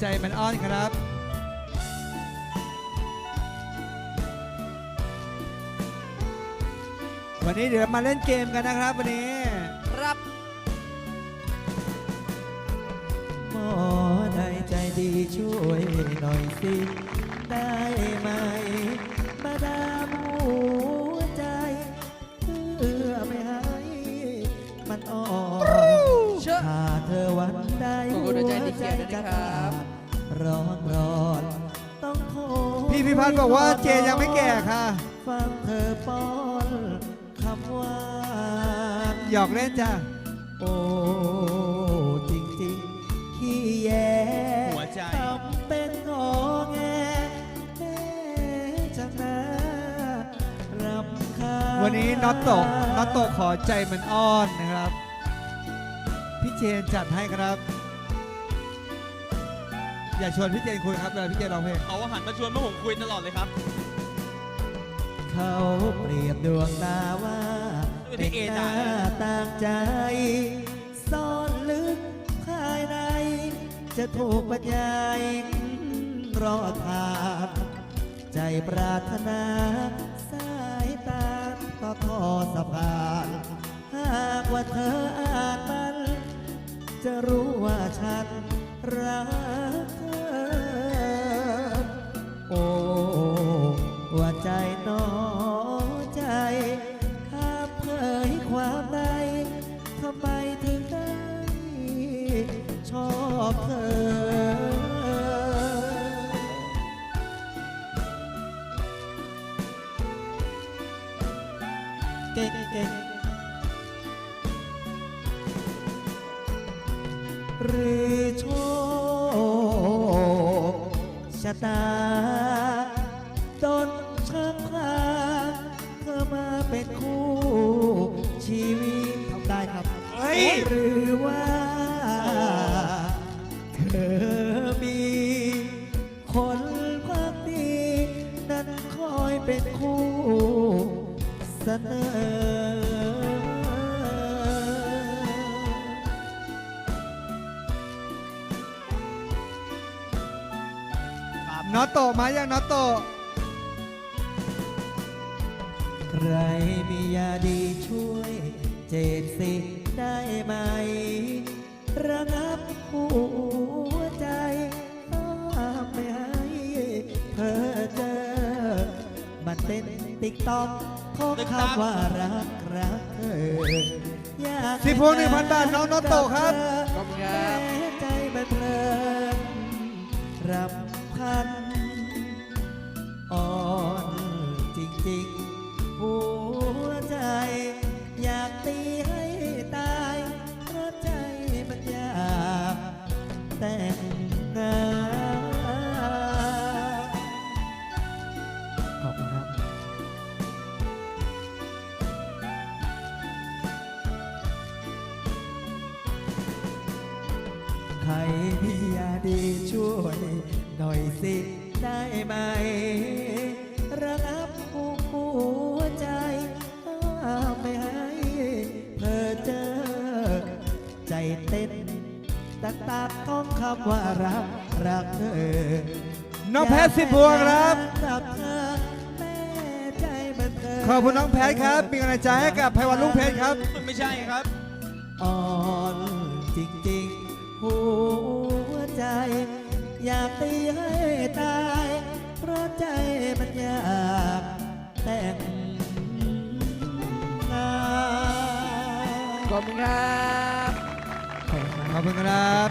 ใจมันอ้อนครับวันนี้เดี๋ยวมาเล่นเกมกันนะครับวันนี้ ครับหมอได้ใจดีช่วยหน่อยสิ ได้ไหม มาดาม เขียนด้วยนะครับ ร้อนร้อนต้องโทษพี่พิพัฒน์บอกว่าเจยังไม่แก่ค่ะ ฟังเธอป้อนคำหวานหยอกเล่นจ้ะ โอ้จริงจริงๆขี้แย่หัวใจ ทำเป็นงอแงแม่จังนะรำคาญ วันนี้น็อตโตะน็อตโตะขอใจมันอ้อนนะครับ พี่เจนจัดให้ครับ อย่าชวนพี่เจนคุยครับเวลาพี่เจนร้องเพลงเขาหันมาชวนพวกผมคุยตลอดเลยครับเขาเปรียบดวงตาว่าไม่เป็ได้นเอหจ่าน้าต่างใจ ซ่อนลึกภายใน จะถูกบรรยายรอทางใจปรารถนาสายตาต่อทอสะพานหากว่าเธออ่านมัน จะรู้ว่าฉันรัก ว่าใจหนอใจข้าเผยความในทำไมถึงได้ชอบเธอเก่งเก่งหรือโชคชะตาดน คู่ชีวิตทำได้ครับ เฮ้ย หรือว่า เธอมีคนพักดีนั้นคอยเป็นคู่เสนอ น็อตโตะมายังน็อตโตะ ใครมียาดีช่วยเจดสิได้ไหม ระงับหัวใจห้ามไม่ให้เธอเจอ มันเป็นติ๊กต็อกของคำว่ารักรักเธออยากสิบพวงหนึ่งพันบาทน้องน็อตโตะครับขอบคุณครับแม้ใจมันเพลินรำพัน ใครมียาดีช่วยหน่อยสิได้ไหม ระงับหัวใจไม่ให้เธอเจอ ใจเต้นตักตักต้องคำว่ารัก รักเธอน้องแพทย์สิบพวงครับ ขอบคุณน้องแพทย์ครับเป็นกำลังใจให้กับไพวันลุงเพชรครับ ไม่ใช่ครับ อ่อนจริงๆ หัวใจ อยากตีให้ตาย เพราะใจมันอยากแต่งงานขอบคุณครับ ขอบคุณครับขอบคุณครับ